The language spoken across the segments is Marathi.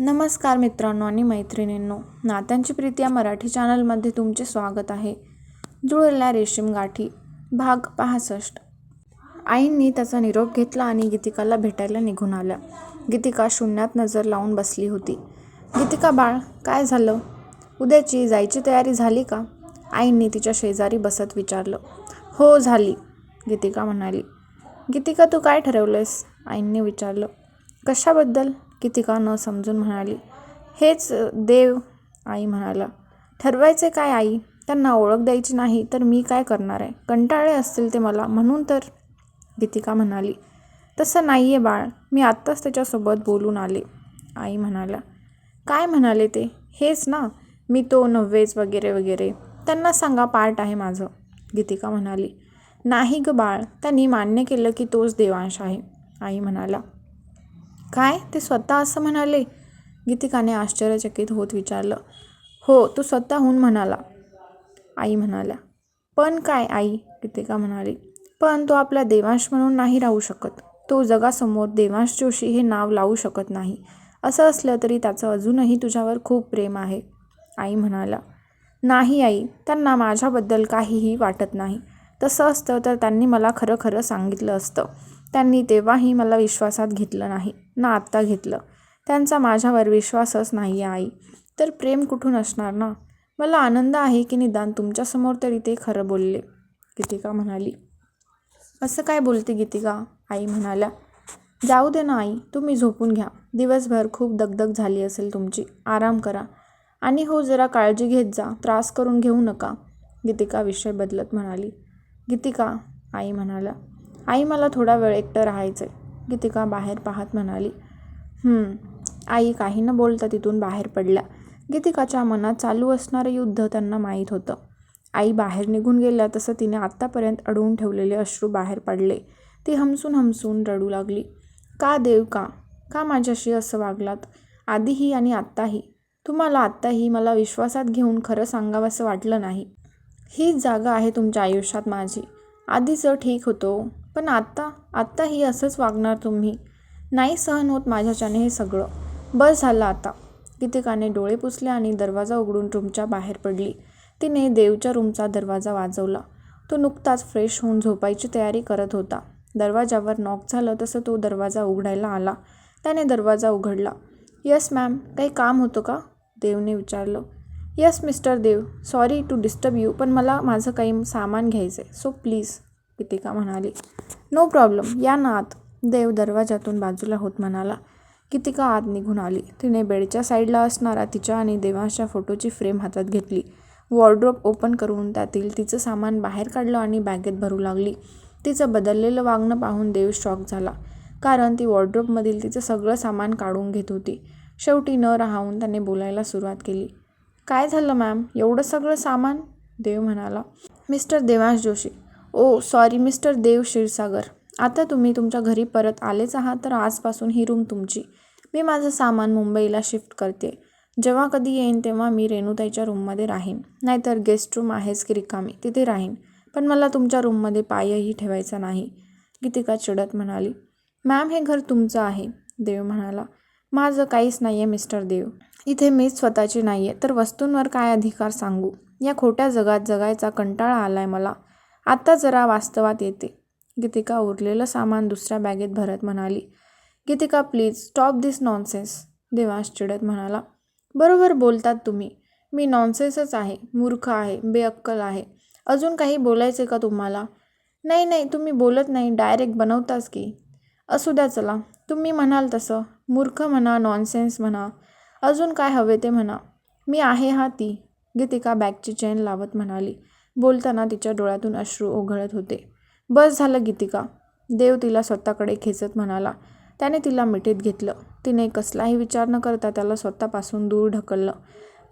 नमस्कार मित्रांनो आणि मैत्रिणींनो नात्यांची प्रीती या मराठी चॅनलमध्ये तुमचे स्वागत आहे. जुळल्या रेशीम गाठी भाग पासष्ट. आईंनी त्याचा निरोप घेतला आणि गीतिकाला भेटायला निघून आल्या. गीतिका शून्यात नजर लावून बसली होती. गीतिका बाळ काय झालं? उद्याची जायची तयारी झाली का? आईंनी तिच्या शेजारी बसत विचारलं. हो झाली गीतिका म्हणाली. गीतिका तू काय ठरवलंयस? आईंनी विचारलं. कशाबद्दल? गीतिका न समजून म्हणाली. हेच देव आई म्हणाला. ठरवायचे काय आई? त्यांना ओळख द्यायची नाही तर मी काय करणार आहे? कंटाळे असतील ते मला. म्हणून तर गीतिका म्हणाली. तसं नाही आहे बाळ. मी आत्ताच त्याच्यासोबत बोलून आले आई म्हणाला. काय म्हणाले ते? हेच ना. मी तो नव्वेच वगैरे वगैरे. त्यांना सांगा पार्ट आहे माझं गीतिका म्हणाली. नाही ग बाळ. त्यांनी मान्य केलं की तोच देवांश आहे आई म्हणाला. काय? ते स्वतः असं म्हणाले? गीतिकाने आश्चर्यचकित होत विचारलं. हो तू स्वतःहून म्हणाला. आई म्हणाल्या. पण काय आई? गीतिका म्हणाली. पण तो आपला देवांश म्हणून नाही राहू शकत. तो जगासमोर देवांश जोशी हे नाव लावू शकत नाही. असं असलं तरी त्याचं अजूनही तुझ्यावर खूप प्रेम आहे. आई म्हणाला नाही आई त्यांना माझ्याबद्दल काहीही वाटत नाही. तसं असतं तर त्यांनी मला खरं खरं सांगितलं असतं. त्यांनी तेव्हाही मला विश्वासात घेतलं नाही ना आत्ता घेतलं. त्यांचा माझ्यावर विश्वासच नाही आहे आई. तर प्रेम कुठून असणार ना? मला आनंद आहे की निदान तुमच्यासमोर तरी ते खरं बोलले. गीतिका म्हणाली. असं काय बोलते गीतिका? आई म्हणाल्या. जाऊ दे ना आई. तुम्ही झोपून घ्या. दिवसभर खूप दगदग झाली असेल तुमची. आराम करा. आणि हो जरा काळजी घेत जा. त्रास करून घेऊ नका. गीतिका विषय बदलत म्हणाली. गीतिका आई म्हणाला आई मला थोडा वेळ एकटं राहायचं आहे गीतिका बाहेर पाहत म्हणाली आई काही न बोलता तिथून बाहेर पडल्या. गीतिकाच्या मनात चालू असणारं युद्ध त्यांना माहीत होतं. आई बाहेर निघून गेल्या तसं तिने आत्तापर्यंत अडवून ठेवलेले अश्रू बाहेर पडले. ती हमसून हमसून रडू लागली. का देव का? का माझ्याशी असं वागलात? आधीही आणि आत्ताही. तुम्हाला आत्ताही मला विश्वासात घेऊन खरं सांगावंसं वाटलं नाही. हीच जागा आहे तुमच्या आयुष्यात माझी. आधीचं ठीक होतो. पण आत्ता आत्ताही असंच वागणार तुम्ही. नाही सहन होत माझ्याच्याने हे सगळं. बस झालं आता. गीतिकाने डोळे पुसले आणि दरवाजा उघडून रूमच्या बाहेर पडली. तिने देवच्या रूमचा दरवाजा वाजवला. तो नुकताच फ्रेश होऊन झोपायची तयारी करत होता. दरवाजावर नॉक झालं तसं तो दरवाजा उघडायला आला. त्याने दरवाजा उघडला. Yes ma'am. काही काम होतं का? देवने विचारलं. Yes mister Dev. Sorry to disturb you पण मला माझं काही सामान घ्यायचं आहे सो प्लीज गीतिका म्हणाली. नो प्रॉब्लेम या ना आत. देव दरवाजातून बाजूला होत म्हणाला. गीतिका आत निघून आली. तिने बेडच्या साईडला असणारा तिच्या आणि देवांच्या फोटोची फ्रेम हातात घेतली. वॉर्ड्रोप ओपन करून त्यातील तिचं सामान बाहेर काढलं आणि बॅगेत भरू लागली. तिचं बदललेलं वागणं पाहून देव शॉक झाला. कारण ती वॉर्ड्रोपमधील तिचं सगळं सामान काढून घेत होती. शेवटी न राहून त्याने बोलायला सुरुवात केली. काय झालं मॅम? एवढं सगळं सामान? देव म्हणाला. Mister Devansh Joshi oh sorry mister Dev Kshirsagar आता तुम्ही तुमच्या घरी परत आलेच आहात तर आजपासून ही रूम तुमची. मी माझं सामान मुंबईला शिफ्ट करते. जेव्हा कधी येईन तेव्हा मी रेणुताईच्या रूममध्ये राहीन. नाहीतर गेस्ट रूम आहेच की रिकामी तिथे राहीन. पण मला तुमच्या रूममध्ये पायही ठेवायचा नाही. गीतिका चिडत म्हणाली मॅम हे घर तुमचं आहे. देव म्हणाला माझं काहीच नाही आहे मिस्टर देव. इथे मीच स्वतःची नाही आहे तर वस्तूंवर काय अधिकार सांगू? या खोट्या जगात जगायचा कंटाळा आला आहे मला. आत्ता जरा वास्तवात येते. गीतिका उरलेलं सामान दुसऱ्या बॅगेत भरत म्हणाली Geetika please stop this nonsense Devansh चिडत म्हणाला बरोबर बोलतात तुम्ही. मी नॉनसेन्सच आहे मूर्ख आहे बेअक्कल आहे. अजून काही बोलायचे का तुम्हाला? नाही नाही तुम्ही बोलत नाही डायरेक्ट बनवताच की. असू द्या चला तुम्ही म्हणाल तसं. मूर्ख म्हणा नॉनसेन्स म्हणा अजून काय हवे ते म्हणा. मी आहे हा ती. गीतिका बॅगची चेन लावत म्हणाली बोलताना तिच्या डोळ्यातून अश्रू ओघळत होते. बस झालं गीतिका. देव तिला स्वतःकडे खेचत म्हणाला. त्याने तिला मिठीत घेतलं. तिने कसलाही विचार न करता त्याला स्वतःपासून दूर ढकललं.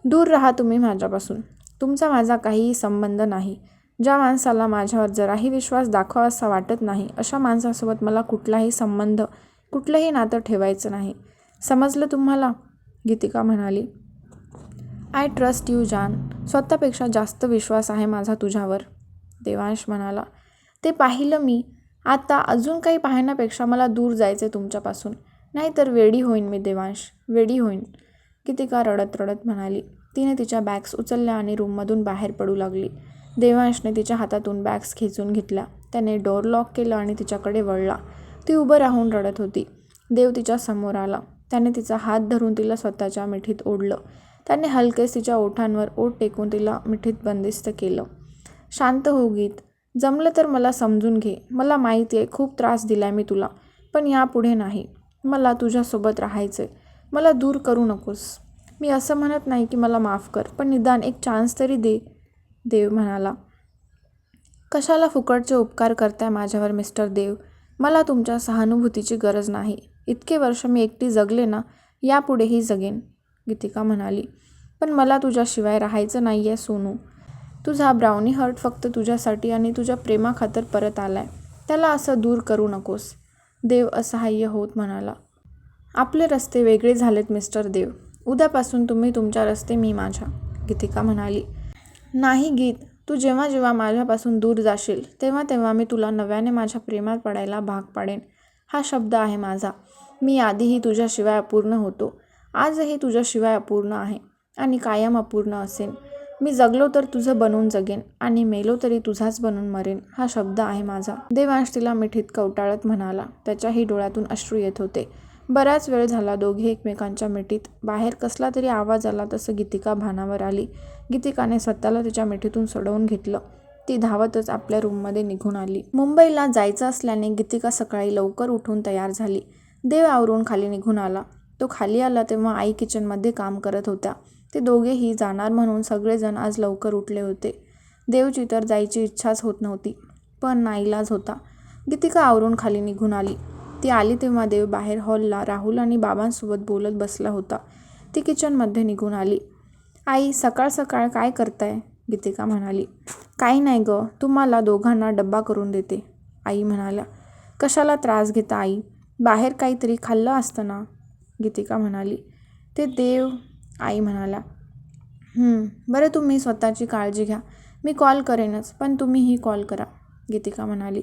दूर राहा तुम्ही माझ्यापासून. तुमचा माझा काहीही संबंध नाही. ज्या माणसाला माझ्यावर जराही विश्वास दाखवावासा वाटत नाही अशा माणसासोबत मला कुठलाही संबंध कुठलंही नातं ठेवायचं नाही. समजलं तुम्हाला? गीतिका म्हणाली. आय ट्रस्ट यू जान स्वतःपेक्षा जास्त विश्वास आहे माझा तुझ्यावर. देवांश म्हणाला. ते पाहिलं मी. आता अजून काही पाहण्यापेक्षा मला दूर जायचं आहे तुमच्यापासून. नाहीतर वेडी होईन मी देवांश. वेडी होईन. गीतिका रडत रडत म्हणाली. तिने तिच्या बॅग्स उचलल्या आणि रूममधून बाहेर पडू लागली. देवांशने तिच्या हातातून बॅग्स खेचून घेतल्या. त्याने डोर लॉक केलं आणि तिच्याकडे वळला. ती उभं राहून रडत होती. देव तिच्या समोर आला. त्याने तिचा हात धरून तिला स्वतःच्या मिठीत ओढलं. त्याने हलकेच तिच्या ओठांवर ओठ टेकून तिला मिठीत बंदिस्त केलं. शांत हो गीत. जमलं तर मला समजून घे. मला माहिती आहे खूप त्रास दिलाय मी तुला. पण यापुढे नाही. मला तुझ्यासोबत राहायचं आहे मला दूर करू नकोस. मी असं म्हणत नाही की मला माफ कर पण निदान एक चान्स तरी दे देव म्हणाला. कशाला फुकटचे उपकार करताय माझ्यावर मिस्टर देव? मला तुमच्या सहानुभूतीची गरज नाही. इतके वर्ष मी एकटी जगले ना यापुढेही जगेन. गीतिका म्हणाली पण मला तुझ्याशिवाय राहायचं नाही आहे सोनू. तुझा ब्राउनी हर्ट फक्त तुझ्यासाठी आणि तुझ्या प्रेमाखातर परत आलाय. त्याला असं दूर करू नकोस देव असहाय्य होत म्हणाला. आपले रस्ते वेगळे झालेत मिस्टर देव. उद्यापासून तुम्ही तुमच्या रस्ते मी माझ्या गीतिका म्हणाली. नाही गीत. तू जेव्हा जेव्हा माझ्यापासून दूर जाशील तेव्हा तेव्हा मी तुला नव्याने माझ्या प्रेमात पडायला भाग पाडेन. हा शब्द आहे माझा. मी आधीही तुझ्याशिवाय अपूर्ण होतो. आजही तुझ्याशिवाय अपूर्ण आहे आणि कायम अपूर्ण असेन. मी जगलो तर तुझं बनून जगेन आणि मेलो तरी तुझाच बनून मरेन हा शब्द आहे माझा. देवांश तिला मिठीत कवटाळत म्हणाला. त्याच्याही डोळ्यातून अश्रू येत होते. बराच वेळ झाला दोघे एकमेकांच्या मिठीत. बाहेर कसला तरी आवाज आला तसं गीतिका भानावर आली. गीतिकाने स्वतःला तिच्या मिठीतून सोडवून घेतलं. ती धावतच आपल्या रूममध्ये निघून आली. मुंबईला जायचं असल्याने गीतिका सकाळी लवकर उठून तयार झाली. देव आवरून खाली निघून आला. तो खाली आला तेव्हा आई किचनमध्ये काम करत होत्या. ते दोघेही जाणार म्हणून सगळेजण आज लवकर उठले होते. देवची तर जायची इच्छाच होत नव्हती पण नाईलाज होता. गीतिका आवरून खाली निघून आली. ती आली तेव्हा देव बाहेर हॉलला राहुल आणि बाबांसोबत बोलत बसला होता. ती किचनमध्ये निघून आली. आई सकाळ सकाळ काय करताय? गीतिका म्हणाली. काही नाही गं तुम्हाला दोघांना डब्बा करून देते आई म्हणाल्या. कशाला त्रास घेता आई? बाहेर काहीतरी खाल्लं असतं ना. गीतिका म्हणाली. ते देव आई म्हणाला बरं तुम्ही स्वतःची काळजी घ्या. मी कॉल करेनच पण तुम्हीही कॉल करा गीतिका म्हणाली.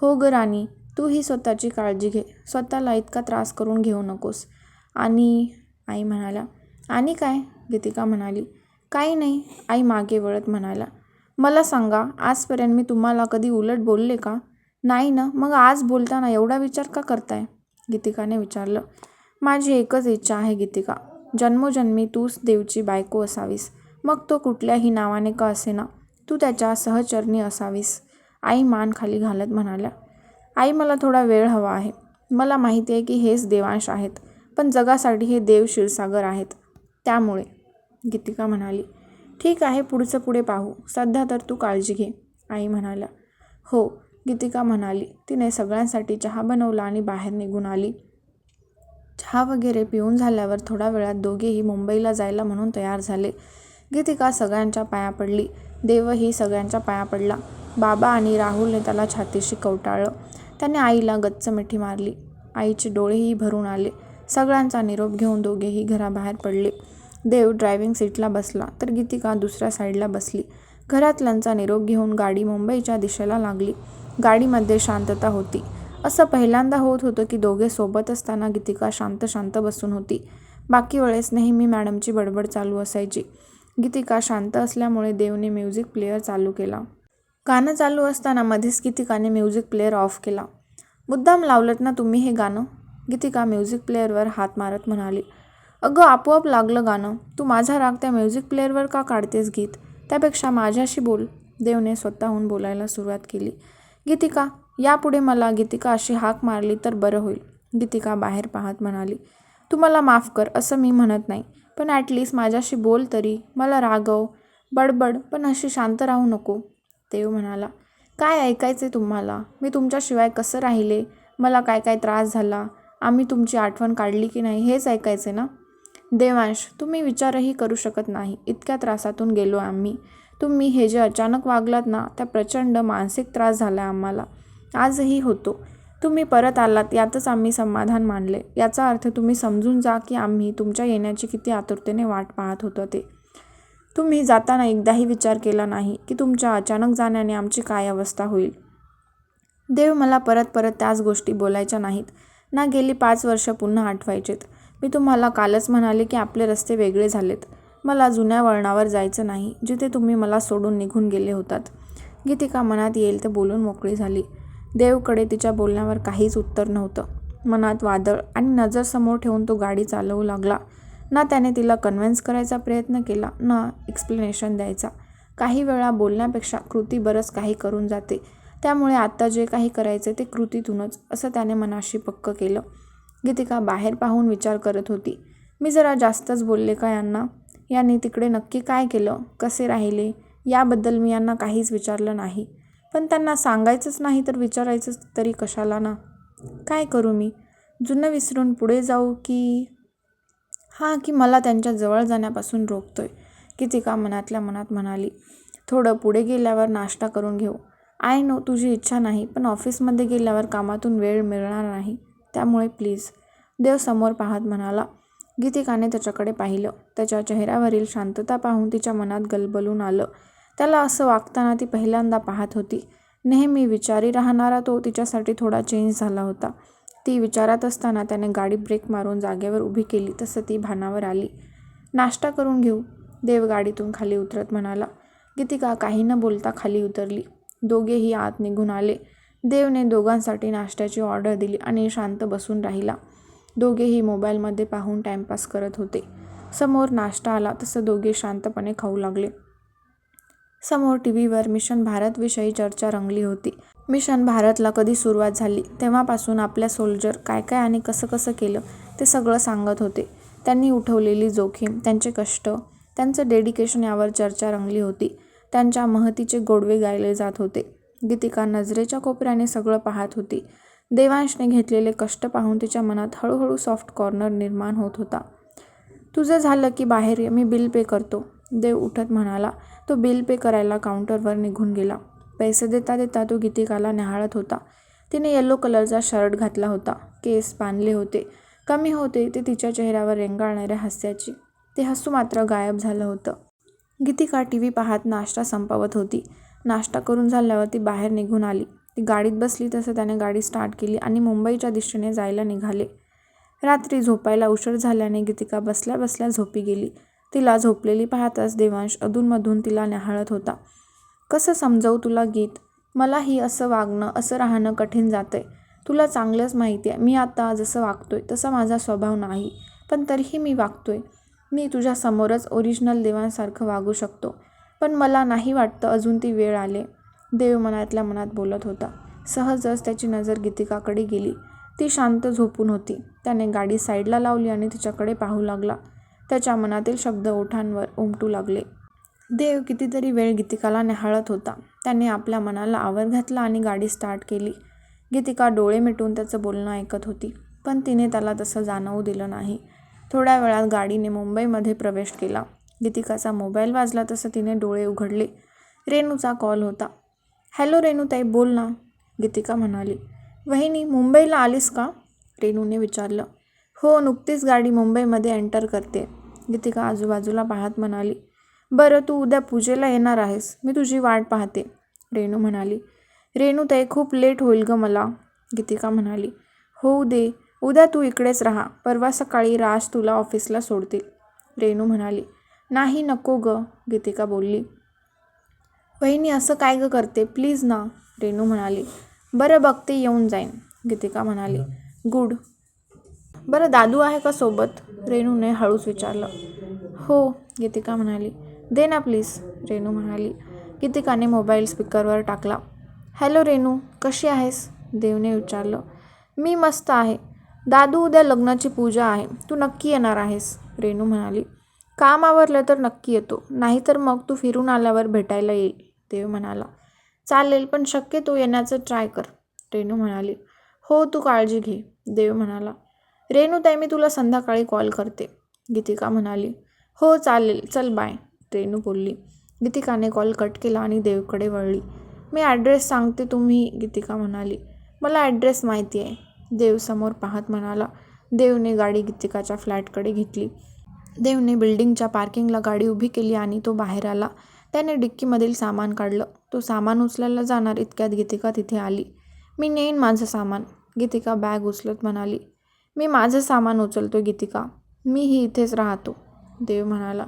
हो गं राणी तू ही स्वतःची काळजी घे. स्वतःला इतका त्रास करून घेऊ नकोस. आणि आई म्हणाला. आणि काय? गीतिका म्हणाली. काही नाही आई मागे वळत म्हणाला. मला सांगा आजपर्यंत मी तुम्हाला कधी उलट बोलले का? नाही ना मग आज बोलताना एवढा विचार का करताय? गीतिकाने विचारलं. माझी एकच इच्छा आहे गीतिका. जन्मोजन्मी तूच देवची बायको असावीस. मग तो कुठल्याही नावाने का असेना? तू त्याच्या सहचरणी असावीस. आई मान खाली घालत म्हणाल्या आई मला थोडा वेळ हवा आहे. मला माहिती आहे की हेच देवांश आहेत पण जगासाठी हे देव क्षीरसागर आहेत. त्यामुळे गीतिका म्हणाली. ठीक आहे पुढचं पुढे पाहू. सध्या तर तू काळजी घे आई म्हणाल्या. हो गीतिका म्हणाली. तिने सगळ्यांसाठी चहा बनवला आणि बाहेर निघून आली. चहा वगैरे पिऊन झाल्यावर थोड्या वेळात दोघेही मुंबईला जायला म्हणून तयार झाले. गीतिका सगळ्यांच्या पाया पडली. देवही सगळ्यांच्या पाया पडला. बाबा आणि राहुलने त्याला छातीशी कवटाळलं. त्याने आईला गच्च मिठी मारली. आईचे डोळेही भरून आले. सगळ्यांचा निरोप घेऊन दोघेही घराबाहेर पडले. देव ड्रायव्हिंग सीटला बसला तर गीतिका दुसऱ्या साईडला बसली. घरातल्यांचा निरोप घेऊन गाडी मुंबईच्या दिशेला लागली. गाडीमध्ये शांतता होती. असं पहिल्यांदा होत होतं की दोघे सोबत असताना गीतिका शांत शांत बसून होती. बाकी वेळेस नेहमी मॅडमची बडबड चालू असायची. गीतिका शांत असल्यामुळे देवने म्युझिक प्लेअर चालू केला. गाणं चालू असताना मध्येच गीतिकाने म्युझिक प्लेअर ऑफ केला. मुद्दाम लावलत ना तुम्ही हे गाणं? गीतिका म्युझिक प्लेअरवर हात मारत म्हणाली. अगं आपोआप लागलं गाणं. तू माझा राग त्या म्युझिक प्लेअरवर का काढतेस गीत? त्यापेक्षा माझ्याशी बोल. देवने स्वतःहून बोलायला सुरुवात केली. गीतिका यापुढे मला गीतिका अशी हाक मारली तर बरं होईल. गीतिका बाहेर पाहत म्हणाली तू मला माफ कर असं मी म्हणत नाही. पण ॲटलीस्ट माझ्याशी बोल तरी. मला रागव बडबड पण अशी शांत राहू नको. देव म्हणाला काय ऐकायचे तुम्हाला? मी तुमच्याशिवाय कसं राहिले? मला काय काय त्रास झाला? आम्ही तुमची आठवण काढली की नाही हेच ऐकायचे ना? देवांश तुम्ही विचारही करू शकत नाही. इतक्या त्रासातून गेलो आम्ही. तुम्ही हे जे अचानक वागलात ना त्या प्रचंड मानसिक त्रास झाला आम्हाला. आजही होतो. तुम्ही परत आलात यातच आम्ही समाधान मानले. याचा अर्थ तुम्ही समजून जा की आम्ही तुमच्या येण्याची किती आतुरतेने वाट पाहत होतो ते. तुम्ही जाताना एकदाही विचार केला नाही की तुमच्या अचानक जाण्याने आमची काय अवस्था होईल. देव मला परत परत त्याच गोष्टी बोलायच्या नाहीत. ना गेली पाच वर्ष पुन्हा आठवायचेत. मी तुम्हाला कालच म्हणाले की आपले रस्ते वेगळे झालेत. मला जुन्या वळणावर जायचं नाही जिथे तुम्ही मला सोडून निघून गेले होतात. गीतिका मनात येईल ते बोलून मोकळी झाली. देवकडे तिच्या बोलण्यावर काहीच उत्तर नव्हतं. मनात वादळ आणि नजर समोर ठेवून तो गाडी चालवू लागला. ना त्याने तिला कन्व्हिन्स करायचा प्रयत्न केला ना एक्सप्लेनेशन द्यायचा. काही वेळा बोलण्यापेक्षा कृती बरंच काही करून जाते. त्यामुळे आत्ता जे काही करायचे ते कृतीतूनच असं त्याने मनाशी पक्क केलं. गीतिका बाहेर पाहून विचार करत होती. मी जरा जास्तच बोलले का यांना? यांनी तिकडे नक्की काय केलं? कसे राहिले? याबद्दल मी यांना काहीच विचारलं नाही. पण त्यांना सांगायचंच नाही तर विचारायचंच तरी कशाला ना? काय करू मी? जुनं विसरून पुढे जाऊ की? हां की मला त्यांच्या जवळ जाण्यापासून रोखतोय गीतिका मनातल्या मनात म्हणाली थोडं पुढे गेल्यावर नाश्ता करून घेऊ. आय नो तुझी इच्छा नाही पण ऑफिसमध्ये गेल्यावर कामातून वेळ मिळणार नाही त्यामुळे प्लीज. देव समोर पाहत म्हणाला गीतिकाने त्याच्याकडे पाहिलं. त्याच्या चेहऱ्यावरील शांतता पाहून तिच्या मनात गलबलून आलं. त्याला असं वागताना ती पहिल्यांदा पाहत होती. नेहमी विचारी राहणारा तो तिच्यासाठी थोडा चेंज झाला होता. ती विचारात असताना त्याने गाडी ब्रेक मारून जागेवर उभी केली तसं ती भानावर आली. नाश्ता करून घेऊ. देव गाडीतून खाली उतरत म्हणाला. गीतिका काही न बोलता खाली उतरली. दोघेही आत निघून आले. देवने दोघांसाठी नाश्त्याची ऑर्डर दिली आणि शांत बसून राहिला. दोघेही मोबाईलमध्ये पाहून टाईमपास करत होते. समोर नाश्ता आला तसं दोघे शांतपणे खाऊ लागले. समोर टी व्हीवर मिशन भारतविषयी चर्चा रंगली होती. मिशन भारतला कधी सुरुवात झाली? तेव्हापासून आपल्या सोल्जर काय काय आणि कसं कसं केलं? ते सगळं सांगत होते. त्यांनी उठवलेली जोखीम त्यांचे कष्ट त्यांचं डेडिकेशन यावर चर्चा रंगली होती. त्यांच्या महतीचे गोडवे गायले जात होते. गीतिका नजरेच्या कोपऱ्याने सगळं पाहत होती. देवांशने घेतलेले कष्ट पाहून तिच्या मनात हळूहळू सॉफ्ट कॉर्नर निर्माण होत होता. तुझं झालं की बाहेर मी बिल पे करतो. देव उठत म्हणाला तो बिल पे करायला काउंटरवर निघून गेला. पैसे देता देता तो गीतिकाला न्याहाळत होता. तिने येलो कलरचा शर्ट घातला होता. केस बांधले होते. कमी होते ते तिच्या चेहऱ्यावर रेंगाळणाऱ्या हास्याची. ते हसू मात्र गायब झालं होतं. गीतिका टी व्ही पाहत नाश्ता संपवत होती. नाश्ता करून झाल्यावर ती बाहेर निघून आली. ती गाडीत बसली तसं त्याने गाडी स्टार्ट केली आणि मुंबईच्या दिशेने जायला निघाले. रात्री झोपायला उशीर झाल्याने गीतिका बसल्या बसल्या झोपी गेली. तिला झोपलेली पाहताच देवांश अधूनमधून तिला न्याहाळत होता. कसं समजावू तुला गीत? मलाही असं वागणं असं राहणं कठीण जातंय. तुला चांगलंच माहिती आहे. मी आता जसं वागतोय तसा माझा स्वभाव नाही. पण तरीही मी वागतोय. मी तुझ्यासमोरच ओरिजिनल देवांसारखं वागू शकतो. पण मला नाही वाटतं अजून ती वेळ आले. देव मनातल्या मनात बोलत होता. सहजच त्याची नजर गीतिकाकडे गेली. ती शांत झोपून होती. त्याने गाडी साईडला लावली आणि तिच्याकडे पाहू लागला. त्याच्या मनातील शब्द ओठांवर उमटू लागले. देव कितीतरी वेळ गीतिकाला न्याहाळत होता. त्याने आपल्या मनाला आवर घातला आणि गाडी स्टार्ट केली. गीतिका डोळे मिटून त्याचं बोलणं ऐकत होती पण तिने त्याला तसं जाणवू दिलं नाही. थोड्या वेळात गाडीने मुंबईमध्ये प्रवेश केला. गीतिकाचा मोबाईल वाजला तसं तिने डोळे उघडले. रेणूचा कॉल होता. हॅलो रेणूताई बोल ना. गीतिका म्हणाली. वहिनी मुंबईला आलीस का? रेणूने विचारलं. हो नुकतीच गाडी मुंबईमध्ये एंटर करते. गीतिका आजूबाजूला पाहत म्हणाली बरं तू उद्या पूजेला येणार आहेस. मी तुझी वाट पाहते. रेणू म्हणाली रेणू ते खूप लेट होईल गं मला. गीतिका म्हणाली होऊ दे उद्या तू इकडेच राहा. परवा सकाळी राज तुला ऑफिसला सोडतील. रेणू म्हणाली नाही नको गं. गीतिका बोलली वहिनी असं काय गं करते? प्लीज ना. रेणू म्हणाली बरं बघते येऊन जाईन. गीतिका म्हणाली गुड. बरं दादू आहे का सोबत? रेणूने हळूच विचारलं. हो गीतिका म्हणाली. दे ना प्लीज रेणू म्हणाली. गीतिकाने मोबाईल स्पीकरवर टाकला. हॅलो रेणू कशी आहेस? देवने विचारलं. मी मस्त आहे. दादू उद्या लग्नाची पूजा आहे. तू नक्की येणार आहेस? रेणू म्हणाली. काम आवरलं तर नक्की येतो. नाहीतर मग तू फिरून आल्यावर भेटायला येईल देव म्हणाला. चालेल पण शक्यतो येण्याचं ट्राय कर रेणू म्हणाली. हो तू काळजी घे देव म्हणाला. रेणूताई मी तुला संध्याकाळी कॉल करते. गीतिका म्हणाली हो चालेल चल बाय. रेणू बोलली. गीतिकाने कॉल कट केला आणि देवकडे वळली. मी ॲड्रेस सांगते तुम्ही गीतिका म्हणाली. मला ॲड्रेस माहिती आहे. देव समोर पाहत म्हणाला. देवने गाडी गीतिकाच्या फ्लॅटकडे घेतली. देवने बिल्डिंगच्या पार्किंगला गाडी उभी केली आणि तो बाहेर आला. त्याने डिक्कीमधील सामान काढलं. तो सामान उचलायला जाणार इतक्यात गीतिका तिथे आली. मी नेईन माझं सामान गीतिका बॅग उचलत म्हणाली. मी माझं सामान उचलतो गीतिका. मीही इथेच राहतो देव म्हणाला.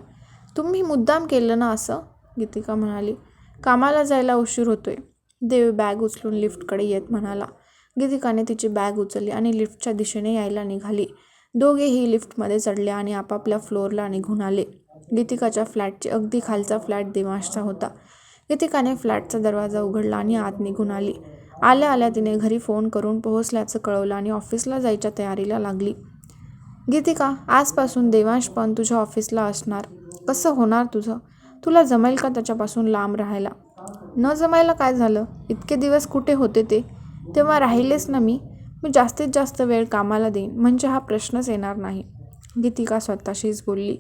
तुम्ही मुद्दाम केलं ना असं? गीतिका म्हणाली. कामाला जायला उशीर होतोय. देव बॅग उचलून लिफ्टकडे येत म्हणाला. गीतिकाने तिची बॅग उचलली आणि लिफ्टच्या दिशेने यायला निघाली. दोघेही लिफ्टमध्ये चढले आणि आपापल्या फ्लोअरला निघून आले. गीतिकाच्या फ्लॅटची अगदी खालचा फ्लॅट दिमाशचा होता. गीतिकाने फ्लॅटचा दरवाजा उघडला आणि आत निघून आली. आल्या आल्या तिने घरी फोन करून पोहोचल्याचं कळवलं आणि ऑफिसला जायच्या तयारीला लागली. गीतिका आजपासून देवांश पण तुझ्या ऑफिसला असणार. कसं होणार तुझं? तुला जमेल का त्याच्यापासून लांब राहायला? न जमायला काय झालं? इतके दिवस कुठे होते ते? तेव्हा राहिलेच ना मी. मी जास्तीत जास्त वेळ कामाला देईन. म्हणजे हा प्रश्नच येणार नाही. गीतिका स्वतःशीच बोलली.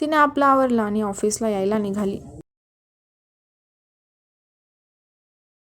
तिने आपला आवरला आणि ऑफिसला यायला निघाली.